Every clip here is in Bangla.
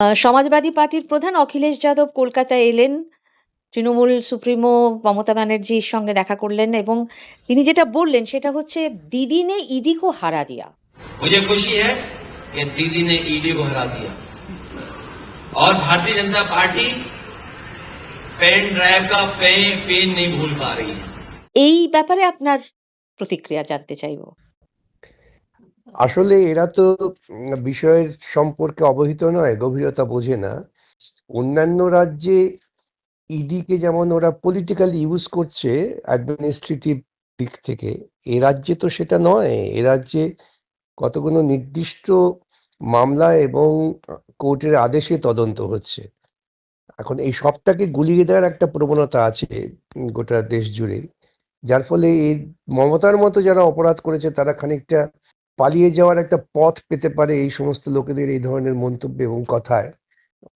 আহ, সমাজবাদী পার্টির প্রধান অখিলেশ যাদব কলকাতায় এলেন তৃণমূল সুপ্রিমো মমতা ব্যানার্জির সঙ্গে দেখা করলেন এবং তিনি যেটা বললেন সেটা হচ্ছে দিদি নে ইডি কো হারা দিয়া मुझे खुशी है कि दीदी ने ईडी को हरा दिया और भारतीय जनता पार्टी पेन ड्राइव का पे पेन नहीं भूल पा रही है এই ব্যাপারে আপনার প্রতিক্রিয়া জানতে চাইবো আসলে এরা তো বিষয়ের সম্পর্কে অবহিত নয়, গভীরতা বোঝে না। অন্যান্য রাজ্যে ইডি কে যেমন ওরা পলিটিক্যালি ইউজ করছে অ্যাডমিনিস্ট্রেটিভ দিক থেকে, এ রাজ্যে তো সেটা নয়। এ রাজ্যে কতগুলো নির্দিষ্ট মামলা এবং কোর্টের আদেশে তদন্ত হচ্ছে। এখন এই সবটাকে গুলিয়ে দেওয়ার একটা প্রবণতা আছে গোটা দেশ জুড়ে। যার ফলে এই মমতার মতো যারা অপরাধ করেছে, তারা খানিকটা পালিয়ে যাওয়ার একটা পথ পেতে পারে এই সমস্ত লোকেদের এই ধরনের মন্তব্য এবং কথায়।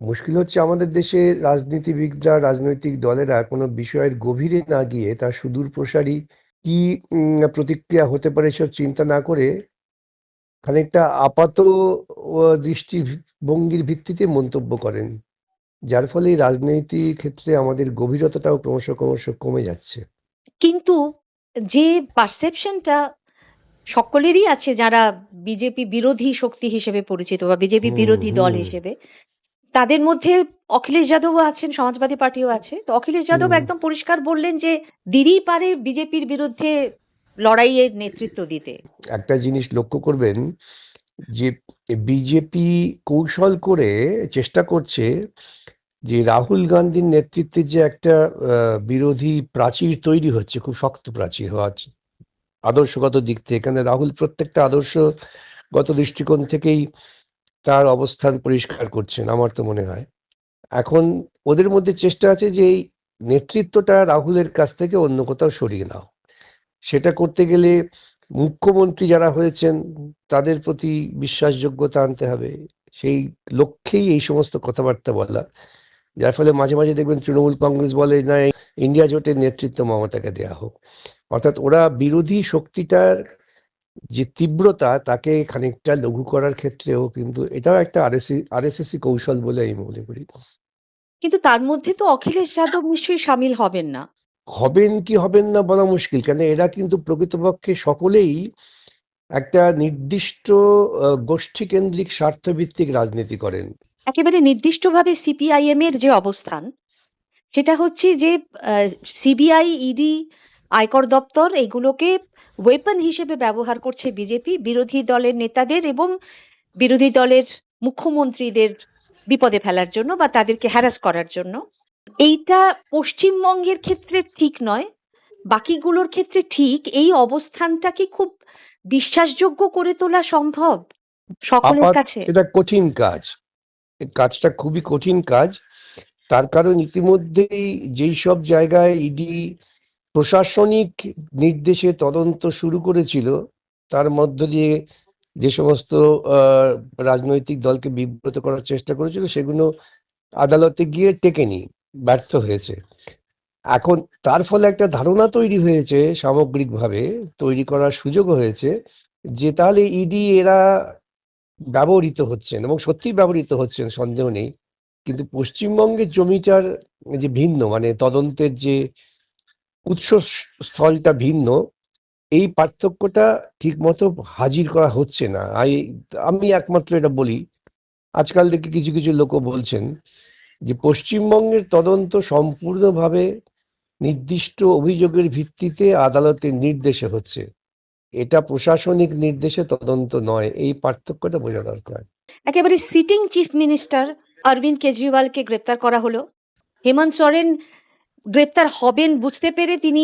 মুশকিল হচ্ছে আমাদের দেশে রাজনীতিবিদরা, রাজনৈতিক দলেরা কোনো বিষয়ের গভীরে না গিয়ে তার সুদূর প্রসারী কি প্রতিক্রিয়া হতে পারে সব চিন্তা না করে খানিকটা আপাত দৃষ্টিভঙ্গির ভিত্তিতে মন্তব্য করেন। যার ফলে রাজনীতি ক্ষেত্রে আমাদের গভীরতাটাও ক্রমশ ক্রমশ কমে যাচ্ছে। কিন্তু যে পারসেপশনটা সকলেরই আছে যারা বিজেপি বিরোধী শক্তি হিসেবে পরিচিত বা বিজেপি বিরোধী দল হিসেবে। তাদের মধ্যে অখিলেশ যাদবও আছেন সমাজবাদী পার্টিও আছে। তো অখিলেশ যাদব একদম পরিষ্কার বললেন যে দিদি পারে বিজেপির বিরুদ্ধে লড়াইয়ের নেতৃত্ব দিতে। একটা জিনিস লক্ষ্য করবেন যে বিজেপি কৌশল করে চেষ্টা করছে যে রাহুল গান্ধীর নেতৃত্বে যে একটা আহ, বিরোধী প্রাচীর তৈরি হচ্ছে খুব শক্ত প্রাচীর হওয়া আছে। আদর্শগত দিক থেকে। এখানে রাহুল প্রত্যেকটা আদর্শগত দৃষ্টিকোণ থেকেই তার অবস্থান পরিষ্কার করছেন, আমার তো মনে হয়। এখন ওদের মধ্যে চেষ্টা আছে যে এই নেতৃত্বটা রাহুলের কাছ থেকে অন্য কোথাও সরিয়ে নাও। সেটা করতে গেলে মুখ্যমন্ত্রী যারা হয়েছেন, তাদের প্রতি বিশ্বাসযোগ্যতা আনতে হবে। সেই লক্ষ্যেই এই সমস্ত কথাবার্তা বলা। যার ফলে মাঝে মাঝে দেখবেন তৃণমূল কংগ্রেস বলে, না ইন্ডিয়া জোটের নেতৃত্ব মমতাকে দেয়া হোক। অর্থাৎ ওরা বিরোধী শক্তিটার যে তীব্রতা তাকে খানিকটা লঘু করার ক্ষেত্রেও কিন্তু এটাও একটা আরএসএসি কৌশল বলে আমি মনে করি। কিন্তু তার মধ্যে তো অখিলেশ যাদব নিশ্চয়ই সামিল হবেন না। হবেন কি হবেন না বলা মুশকিল কেন এরা কিন্তু প্রকৃতপক্ষে সকলেই একটা নির্দিষ্ট আহ, গোষ্ঠীকেন্দ্রিক স্বার্থভিত্তিক রাজনীতি করেন। একেবারে নির্দিষ্টভাবে সিপিআইএম এর যে অবস্থান সেটা হচ্ছে যে সিবিআই ইডি আয়কর দপ্তর এগুলোকে ওয়েপন হিসেবে ব্যবহার করছে বিজেপি বিরোধী দলের নেতাদের এবং বিরোধী দলের মুখ্যমন্ত্রীদের বিপদে ফেলার জন্য বা তাদেরকে হ্যারাস করার জন্য। এইটা পশ্চিমবঙ্গের ক্ষেত্রে ঠিক নয় বাকিগুলোর ক্ষেত্রে ঠিক। এই অবস্থানটা কি খুব বিশ্বাসযোগ্য করে তোলা সম্ভব সকলের কাছে। এটা কঠিন কাজ। কাজটা খুবই কঠিন কাজ। তার কারণ ইতিমধ্যেই যেই সব জায়গায় ইডি প্রশাসনিক নির্দেশে তদন্ত শুরু করেছিল। তার মধ্য দিয়ে যে সমস্ত রাজনৈতিক দলকে বিব্রত করার চেষ্টা করেছিল, সেগুলো আদালতে গিয়ে টেকেনি, ব্যর্থ হয়েছে। এখন তার ফলে একটা ধারণা তৈরি হয়েছে সামগ্রিকভাবে, তৈরি করার সুযোগ হয়েছে, যে তাহলে ইডি এরা ব্যবহৃত হচ্ছেন এবং সত্যিই ব্যবহৃত হচ্ছেন, সন্দেহ নেই। কিন্তু পশ্চিমবঙ্গের জমিটার যে ভিন্ন মানে তদন্তের যে উৎস স্থলটা ভিন্ন, এই পার্থক্যটা ঠিক মতো হাজির করা হচ্ছে না। আমি একমাত্র এটা বলি। আজকাল দেখি কিছু কিছু লোক বলছেন যে পশ্চিমবঙ্গের তদন্ত সম্পূর্ণভাবে নির্দিষ্ট অভিযোগের ভিত্তিতে আদালতের নির্দেশে হচ্ছে। এটা প্রশাসনিক নির্দেশে তদন্ত নয়, এই পার্থক্যটা বোঝা দরকার। একেবারে সিটিং চিফ মিনিস্টার অরবিন্দ কেজরিওয়ালকে গ্রেপ্তার করা হলো। হেমন্ত সোরেন গ্রেপ্তার হবেন বুঝতে পেরে তিনি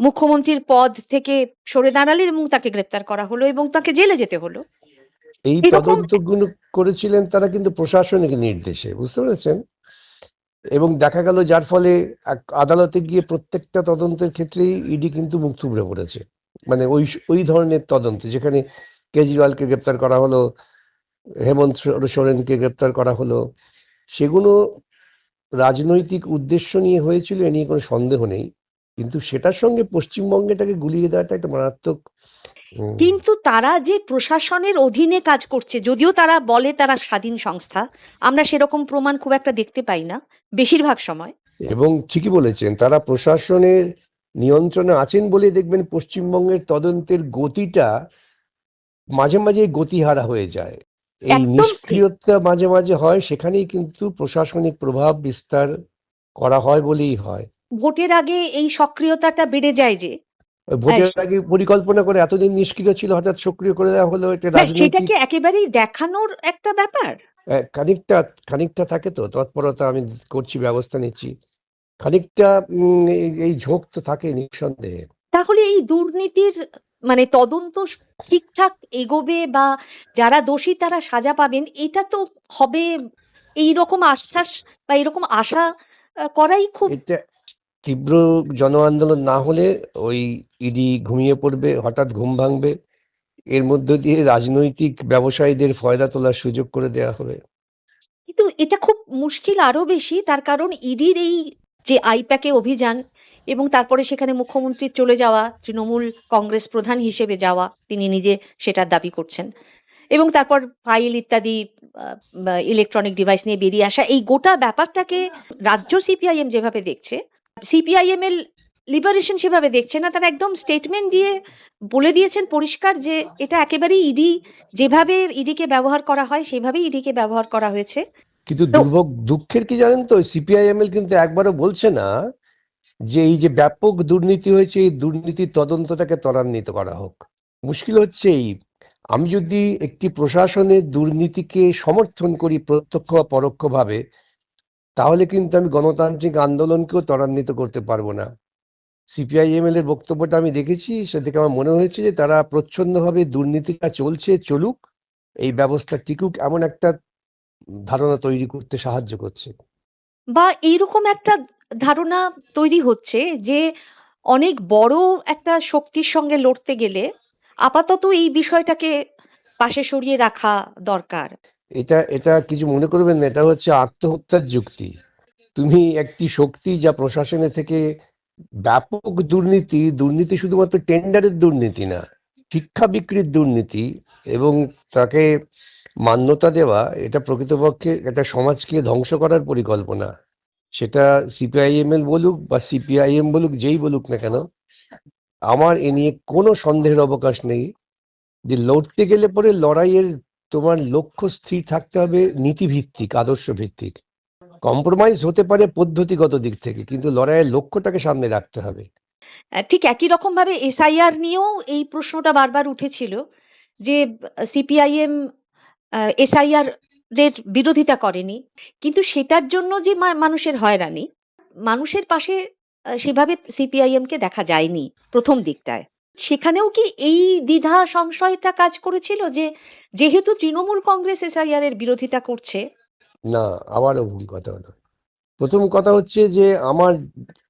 মুখ্যমন্ত্রীর পদ থেকে সরে দাঁড়ালেন এবং তাকে গ্রেপ্তার করা হলো এবং তাকে জেলে যেতে হলো। এই তদন্তগুলো করেছিলেন তারা কিন্তু প্রশাসনিক নির্দেশে বুঝতে পেরেছেন? এবং দেখা গেল যার ফলে আদালতে গিয়ে প্রত্যেকটা তদন্তের ক্ষেত্রেই ইডি কিন্তু মুখ থুবড়ে পড়েছে। মানে ওই ওই ধরনের তদন্ত যেখানে কেজরিওয়ালকে গ্রেপ্তার করা হলো হেমন্ত সোরেনকে গ্রেপ্তার করা হলো সেগুলো রাজনৈতিক উদ্দেশ্য নিয়ে হয়েছিল এ নিয়ে কোনো সন্দেহ নেই। কিন্তু সেটার সঙ্গে পশ্চিমবঙ্গেটাকে গুলিয়ে দেওয়াটা একটা মারাত্মক কিন্তু তারা যে প্রশাসনের অধীনে কাজ করছে যদিও তারা বলে তারা স্বাধীন সংস্থা আমরা সেরকম প্রমাণ খুব একটা দেখতে পাই না বেশিরভাগ সময়। এবং ঠিকই বলেছেন তারা প্রশাসনের নিয়ন্ত্রণে আছেন বলে দেখবেন পশ্চিমবঙ্গের তদন্তের গতিটা মাঝে মাঝে গতিহারা হয়ে যায়। এই নিষ্ক্রিয়তা মাঝে মাঝে হয় সেখানেই কিন্তু প্রশাসনিক প্রভাব বিস্তার করা হয় বলেই হয়। ভোটের আগে এই সক্রিয়তাটা বেড়ে যায় যে। ভোটের হ্যাঁ। আগে পরিকল্পনা করে এতদিন নিষ্ক্রিয় ছিল হঠাৎ সক্রিয় করে দেওয়া হলো এটা হ্যাঁ, একেবারেই দেখানোর একটা ব্যাপার। খানিকটা খানিকটা থাকে তো তৎপরতা আমি করছি ব্যবস্থা নিচ্ছি। খানিকটা এই ঝোঁক তো থাকে নিঃসন্দেহে। তাহলে এই দুর্নীতির মানে তদন্ত ঠিকঠাক এগোবে বা যারা দোষী তারা সাজা পাবেন এটা তো হবে এই রকম আশ্বাস বা এরকম আশা করাই খুব তীব্র জন আন্দোলন না হলে ওই ইডি ঘুমিয়ে পড়বে হঠাৎ ঘুম ভাঙবে। এর মধ্য দিয়ে রাজনৈতিক ব্যবসায়ীদের ফয়দা তোলার সুযোগ করে দেওয়া হবে। কিন্তু এটা খুব মুশকিল আরও বেশি তার কারণ ইডির এই যে আইপ্যাকে অভিযান এবং তারপরে সেখানে মুখ্যমন্ত্রী চলে যাওয়া, তৃণমূল কংগ্রেস প্রধান হিসেবে যাওয়া, তিনি নিজে সেটার দাবি করছেন। এবং তারপর ফাইল ইত্যাদি ইলেকট্রনিক ডিভাইস নিয়ে বেরিয়ে আসা, এই গোটা ব্যাপারটাকে রাজ্য সিপিআইএম যেভাবে দেখছে সিপিআইএম এর লিবারেশন সেভাবে দেখছে না, তারা একদম স্টেটমেন্ট দিয়ে বলে দিয়েছেন পরিষ্কার যে এটা একেবারেই ইডি যেভাবে ইডিকে ব্যবহার করা হয়, সেভাবেই ইডিকে ব্যবহার করা হয়েছে। কিন্তু দুর্ভোগ দুঃখের কি জানেন তো? সিপিআইএমএল কিন্তু একবারও বলছে না যে এই যে ব্যাপক দুর্নীতি হয়েছে এই দুর্নীতির তদন্তটাকে ত্বরান্বিত করা হোক। মুশকিল হচ্ছে এই। আমি যদি একটি প্রশাসনের দুর্নীতিকে সমর্থন করি প্রত্যক্ষ বা পরোক্ষভাবে তাহলে কিন্তু আমি গণতান্ত্রিক আন্দোলনকেও ত্বরান্বিত করতে পারব না। সিপিআইএমএল এর বক্তব্যটা আমি দেখেছি সে থেকে আমার মনে হয়েছে যে তারা প্রচ্ছন্নভাবে দুর্নীতিটা চলছে চলুক এই ব্যবস্থা টিকুক এমন একটা ধারণা তৈরি করতে সাহায্য করছে। বা এইরকম একটা ধারণা তৈরি হচ্ছে যে অনেক বড় একটা শক্তির সঙ্গে লড়তে গেলে আপাতত এই বিষয়টাকে পাশে সরিয়ে রাখা দরকার। এটা এটা কিছু মনে করবেন না এটা হচ্ছে আত্মহত্যার যুক্তি। তুমি একটি শক্তি যা প্রশাসনে থেকে ব্যাপক দুর্নীতি দুর্নীতি শুধুমাত্র টেন্ডারের দুর্নীতি না শিক্ষা বিক্রির দুর্নীতি এবং তাকে মান্যতা দেওয়া এটা প্রকৃতপক্ষে একটা সমাজকে ধ্বংস করার পরিকল্পনা। সেটা সিপিআইএমএল বলুক বা সিপিআইএম বলুক, যেই বলুক না কেন, আমার এ নিয়ে কোনো সন্দেহের অবকাশ নেই যে লড়তে গেলে পরে লড়াইয়ের তোমার লক্ষ্য স্থির থাকতে হবে নীতিভিত্তিক আদর্শ ভিত্তিক কম্প্রোমাইজ হতে পারে পদ্ধতিগত দিক থেকে, কিন্তু লড়াইয়ের লক্ষ্যটাকে সামনে রাখতে হবে। ঠিক একই রকম ভাবে এসআইআর নিয়েও এই প্রশ্নটা বারবার উঠেছিল যে সিপিআইএম এসআইআর এর বিরোধিতা করেনি। কিন্তু সেটার জন্য যে মানুষের হয়রানি, মানুষের পাশে সেভাবে সিপিআইএম কে দেখা যায়নি প্রথম দিকটায়। সেখানেও কি এই দ্বিধা সংশয়টা কাজ করেছিল যে, যেহেতু তৃণমূল কংগ্রেস এসআইআর এর বিরোধিতা করছে? না আবারও ভুল কথা হলো প্রথম কথা হচ্ছে যে, আমার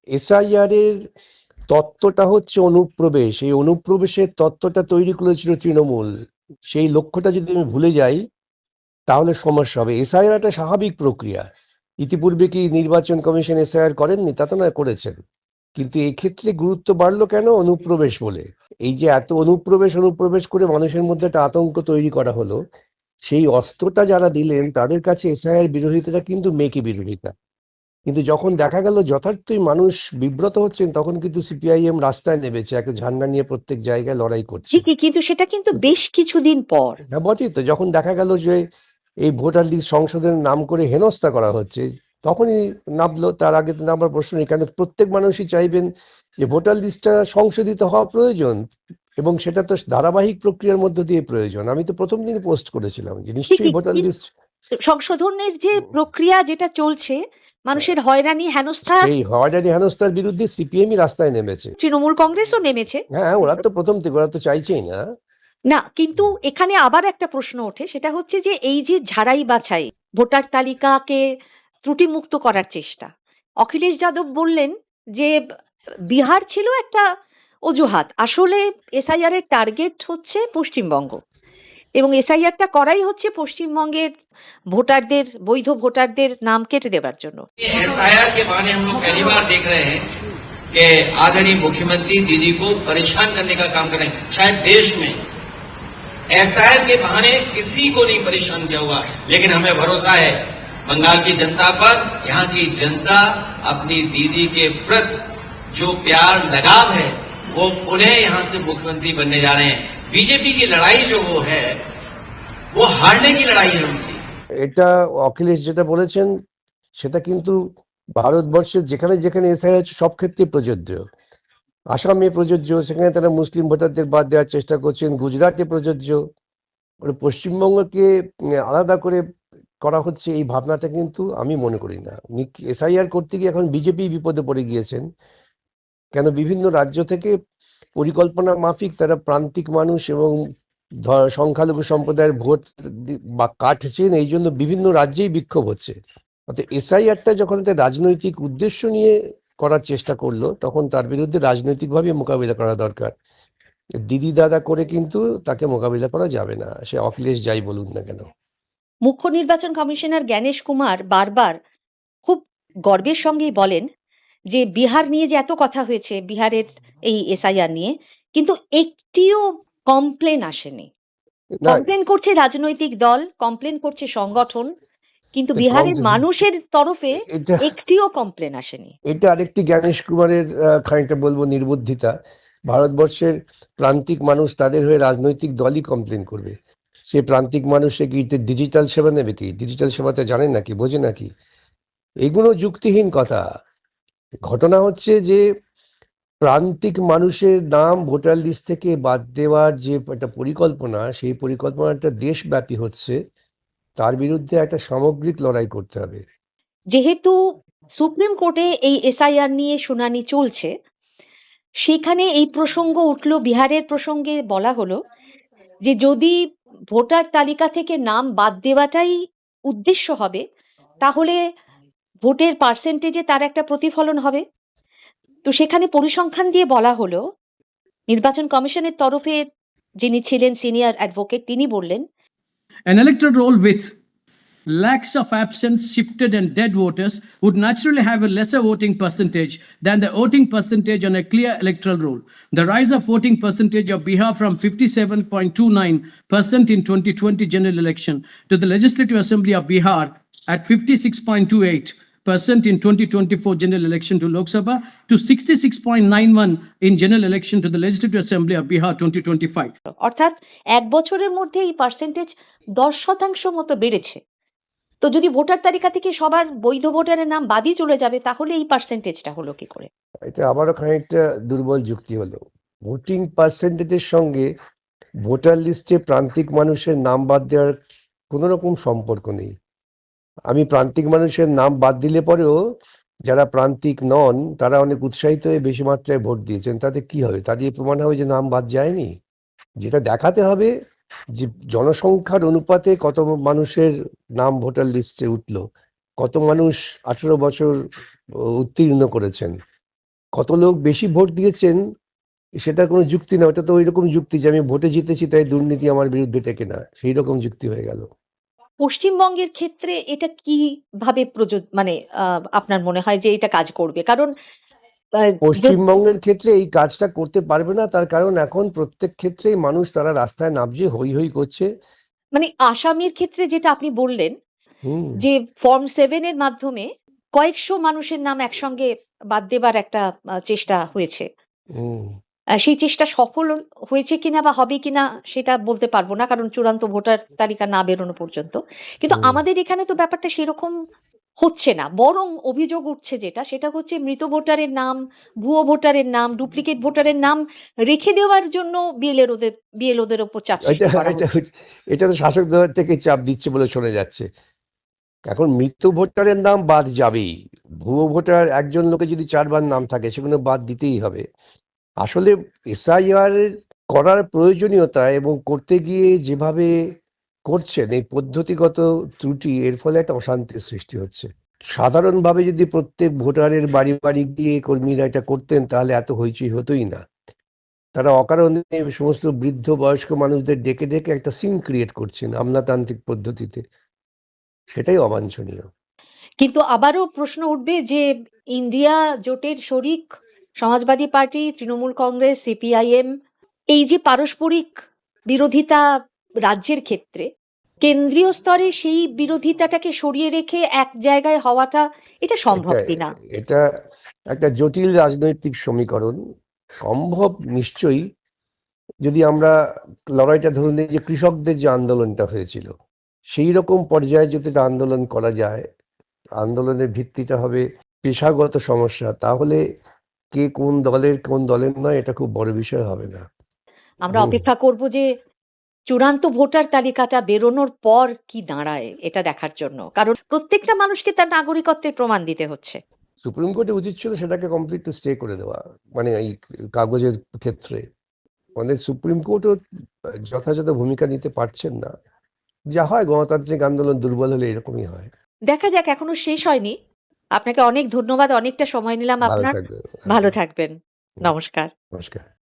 এসআইআর এর তত্ত্বটা হচ্ছে অনুপ্রবেশ। এই অনুপ্রবেশের তত্ত্বটা তৈরি করেছিল তৃণমূল। সেই লক্ষ্যটা যদি আমি ভুলে যাই, তাহলে সমস্যা হবে। এসআইআর একটা স্বাভাবিক প্রক্রিয়া। ইতিপূর্বে কি নির্বাচন কমিশন এসআইআর করেননি? তা তো নয়, করেছেন। কিন্তু এই ক্ষেত্রে গুরুত্ব বাড়লো কেন অনুপ্রবেশ বলে? এই যে এত অনুপ্রবেশ অনুপ্রবেশ করে মানুষের মধ্যে একটা আতঙ্ক তৈরি করা হলো, সেই অস্ত্রটা যারা দিলেন, তাদের কাছে এসআইআর বিরোধিতাটা কিন্তু মেকি বিরোধিতা। কিন্তু যখন দেখা গেল যথার্থই মানুষ বিব্রত হচ্ছেন তখন কিন্তু সিপিআইএম রাস্তায় নেমেছে একটা ঝান্ডা নিয়ে প্রত্যেক জায়গায় লড়াই করছে। ঠিকই কিন্তু সেটা কিন্তু বেশ কিছুদিন পর। হ্যাঁ বটেই তো। যখন দেখা গেল যে এই ভোটার লিস্ট সংশোধনের নাম করে হেনস্থা করা হচ্ছে তখনই নামলো তার আগে তো নামার প্রশ্ন নেই কারণ প্রত্যেক মানুষই চাইবেন যে ভোটার লিস্টটা সংশোধিত হওয়া প্রয়োজন এবং সেটা তো ধারাবাহিক প্রক্রিয়ার মধ্য দিয়ে প্রয়োজন। আমি তো প্রথম দিন পোস্ট করেছিলাম যে নিশ্চয়ই ভোটার লিস্ট সংশোধনের যে প্রক্রিয়া যেটা চলছে মানুষের হয়রানি হেনস্থা সেই হওয়াটারি হেনস্থার বিরুদ্ধে সিপিএমই রাস্তায় নেমেছে। তৃণমূল কংগ্রেসও নেমেছে। হ্যাঁ ওরা তো প্রথম থেকে ওরা তো চাইছেই না। না কিন্তু এখানে আবার একটা প্রশ্ন ওঠে সেটা হচ্ছে যে এই যে ঝাড়াই বাছাই ভোটার তালিকাকে ত্রুটিমুক্ত করার চেষ্টা। অখিলেশ যাদব বললেন যে বিহার ছিল একটা অজুহাত। আসলে এসআইআর এর টার্গেট হচ্ছে পশ্চিমবঙ্গ। এবং এসআইআরটা করাই হচ্ছে পশ্চিমবঙ্গের ভোটারদের বৈধ ভোটারদের নাম কেটে দেবার জন্য एसआईआर के बहाने हम लोग पहली बार देख रहे हैं कि आदरणीय मुख्यमंत्री दीदी को परेशान करने का काम करें शायद देश में एसआईआर के बहाने किसी को नहीं परेशान किया हुआ लेकिन हमें भरोसा है बंगाल की जनता पर यहाँ की जनता अपनी दीदी के प्रति जो प्यार लगाव है वो उन्हें यहाँ से मुख्यमंत्री बनने जा रहे हैं बीजेपी की लड़ाई जो वो है वो हारने की लड़ाई है उनकी এটা অখিলেশ যেটা বলেছেন সেটা কিন্তু ভারতবর্ষের যেখানে যেখানে এসআই আছে সব ক্ষেত্রে প্রযোজ্য আসামে প্রযোজ্য সেখানে তারা মুসলিম ভোটারদের বাদ দেওয়ার চেষ্টা করছেন গুজরাটে প্রযোজ্য ওটা পশ্চিমবঙ্গকে উম, আলাদা করে করা হচ্ছে এই ভাবনাটা কিন্তু আমি মনে করি না এসআইআর করতে গিয়ে এখন বিজেপি বিপদে পড়ে গিয়েছেন কেন বিভিন্ন রাজ্য থেকে পরিকল্পনা মাফিক, তারা প্রান্তিক মানুষ এবং সংখ্যালঘু সম্প্রদায়ের ভোট বা কাটছেন, এই জন্য বিভিন্ন রাজ্যেই বিক্ষোভ হচ্ছে। অর্থাৎ এসআইআরটা যখন একটা রাজনৈতিক উদ্দেশ্য নিয়ে করার চেষ্টা করল, তখন তার বিরুদ্ধে রাজনৈতিকভাবে মোকাবিলা করা দরকার। দিদি দাদা করে কিন্তু তাকে মোকাবিলা করা যাবে না, সে অখিলেশ যাই বলুন না কেন। মুখ্য নির্বাচন কমিশনার জ্ঞানেশ কুমার বারবার খুব গর্বের সঙ্গেই বলেন যে বিহার নিয়ে যে এত কথা হয়েছে বিহারের এই এসআইআর নিয়ে কিন্তু একটিও কমপ্লেন আসেনি। কমপ্লেন করছে রাজনৈতিক দল কমপ্লেন করছে সংগঠন কিন্তু বিহারের মানুষের তরফে একটিও কমপ্লেন আসেনি। এটা আরেকটি জ্ঞানেশ কুমারের খানিকটা বলব নির্বুদ্ধিতা। ভারতবর্ষের প্রান্তিক মানুষ তাদের হয়ে রাজনৈতিক দলই কমপ্লেন করবে। সে প্রান্তিক মানুষ কি ডিজিটাল সেবা নেবে কি? ডিজিটাল সেবাতে জানেন নাকি? বোঝে নাকি? এগুলো যুক্তিহীন কথা। ঘটনা হচ্ছে যে প্রান্তিক মানুষের নাম ভোটার লিস্ট থেকে বাদ দেওয়ার যে একটা পরিকল্পনা, সেই পরিকল্পনাটা দেশব্যাপী হচ্ছে। তার বিরুদ্ধে একটা সামগ্রিক লড়াই করতে হবে। যেহেতু সুপ্রিম কোর্টে এই এসআইআর নিয়ে শুনানি চলছে, সেখানে এই প্রসঙ্গ উঠল, বিহারের প্রসঙ্গে বলা হলো যে যদি ভোটার তালিকা থেকে নাম বাদ দেওয়াটাই উদ্দেশ্য হবে, তাহলে ভোটের পার্সেন্টেজে তার একটা প্রতিফলন হবে তো সেখানে পরিসংখ্যান দিয়ে বলা হলো নির্বাচন কমিশনের তরফে যিনি ছিলেন সিনিয়র অ্যাডভোকেট তিনি বললেন An electoral roll with lakhs of absent, shifted, and dead voters would naturally have a lesser voting percentage than the voting percentage on a clear electoral roll. The rise of voting percentage of Bihar from 57.29% in 2020 general election to the Legislative Assembly of Bihar at 56.28 percent in 2024 general election to Lok Sabha to 66.91 in general election to the Legislative Assembly of Bihar 2025. অর্থাৎ এক বছরের মধ্যে এই পার্সেন্টেজ দশ শতাংশ মতো বেড়েছে। তো যদি ভোটার তালিকা থেকে সবার বৈধ ভোটারের নাম বাদই চলে যাবে তাহলে এই পার্সেন্টেজটা হলো কি করে? এটা আবারও খানিকটা দুর্বল যুক্তি হলো। ভোটিং পার্সেন্টেজের সঙ্গে ভোটার লিস্টে প্রান্তিক মানুষের নাম বাদ দেওয়ার কোনো রকম সম্পর্ক নেই। আমি প্রান্তিক মানুষের নাম বাদ দিলে পরেও যারা প্রান্তিক নন, তারা অনেক উৎসাহিত হয়ে বেশি মাত্রায় ভোট দিয়েছেন। তাতে কি হবে? তা দিয়ে প্রমাণ হবে যে নাম বাদ যায়নি। যেটা দেখাতে হবে যে জনসংখ্যার অনুপাতে কত মানুষের নাম ভোটার লিস্টে উঠল, কত মানুষ আঠেরো বছর উত্তীর্ণ করেছেন, কত লোক বেশি ভোট দিয়েছেন সেটা কোনো যুক্তি না। ওটা তো ওই রকম যুক্তি যে আমি ভোটে জিতেছি, তাই দুর্নীতি আমার বিরুদ্ধে টেকে না। সেই রকম যুক্তি হয়ে গেল। পশ্চিমবঙ্গের ক্ষেত্রে এটা কীভাবে প্রযোজ মানে আপনার মনে হয় যে এটা কাজ করবে? কারণ পশ্চিমবঙ্গের ক্ষেত্রে এই কাজটা করতে পারবে না তার কারণ এখন প্রত্যেক ক্ষেত্রেই মানুষ তারা রাস্তায় নামছে হই হই করছে। মানে আসামের ক্ষেত্রে যেটা আপনি বললেন যে ফর্ম সেভেন এর মাধ্যমে কয়েকশো মানুষের নাম একসঙ্গে বাদ দেবার একটা চেষ্টা হয়েছে। সেই চেষ্টা সফল হয়েছে কিনা বা হবে কিনা সেটা বলতে পারব না কারণ চূড়ান্ত ভোটার তালিকা না বেরোনো পর্যন্ত। কিন্তু আমাদের এখানে তো ব্যাপারটা সেরকম হচ্ছে না বরং অভিযোগ উঠছে যেটা সেটা হচ্ছে মৃত ভোটারের নাম ভুয়ো ভোটারের নাম ডুপ্লিকেট ভোটারের নাম রেখে দেওয়ার জন্য বিএলএর ওদের বিএলওদের ওপর চাপ এটা তো শাসক দল থেকে চাপ দিচ্ছে বলে শোনা যাচ্ছে। এখন মৃত্যু ভোটারের নাম বাদ যাবেই। ভুয়ো ভোটার একজন লোকে যদি চারবার নাম থাকে সেগুলো বাদ দিতেই হবে। আসলে এসআইআর করার প্রয়োজনীয়তা এবং করতে গিয়ে যেভাবে করছেন, এই পদ্ধতিগত ত্রুটি, এর ফলে একটা অশান্তির সৃষ্টি হচ্ছে। সাধারণভাবে যদি প্রত্যেক ভোটারের বাড়ি বাড়ি গিয়ে কর্মীরা এটা করতেন, তাহলে এত হইচই হতোই না। তারা অকারণে সমস্ত বৃদ্ধ বয়স্ক মানুষদের ডেকে ডেকে একটা সিন ক্রিয়েট করছেন আমলাতান্ত্রিক পদ্ধতিতে। সেটাই অবাঞ্ছনীয়। কিন্তু আবারও প্রশ্ন উঠবে যে ইন্ডিয়া জোটের শরিক সমাজবাদী পার্টি তৃণমূল কংগ্রেস সিপিআইএম এই যে পারস্পরিক বিরোধিতা রাজ্যের ক্ষেত্রে কেন্দ্রীয় স্তরে সেই বিরোধিতাটাকে সরিয়ে রেখে এক জায়গায় হওয়াটা এটা সম্ভব কিনা? এটা একটা জটিল রাজনৈতিক সমীকরণ। সম্ভব নিশ্চয়ই যদি আমরা লড়াইটা ধরুন যে কৃষকদের যে আন্দোলনটা হয়েছিল সেই রকম পর্যায়ে যদি আন্দোলন করা যায় আন্দোলনের ভিত্তিটা হবে পেশাগত সমস্যা তাহলে কে কোন দলের কোন দলের নয় এটা খুব বড় বিষয় হবে না। আমরা অপেক্ষা করব যে চূড়ান্ত ভোটার তালিকাটা বেরোনোর পর কি দাঁড়ায় এটা দেখার জন্য। কারণ প্রত্যেকটা মানুষকে তার নাগরিকত্বের প্রমাণ দিতে হচ্ছে। সুপ্রিম কোর্টে উচিত ছিল সেটাকে কমপ্লিট স্টে করে দেওয়া মানে এই কাগজের ক্ষেত্রে। আমাদের সুপ্রিম কোর্টও যথাযথ ভূমিকা নিতে পারছেন না। যা হয় গণতান্ত্রিক আন্দোলন দুর্বল হলে এরকমই হয়। দেখা যাক এখনও শেষ হয়নি। আপনাকে অনেক ধন্যবাদ অনেকটা সময় নিলাম আপনার। ভালো থাকবেন। নমস্কার। নমস্কার।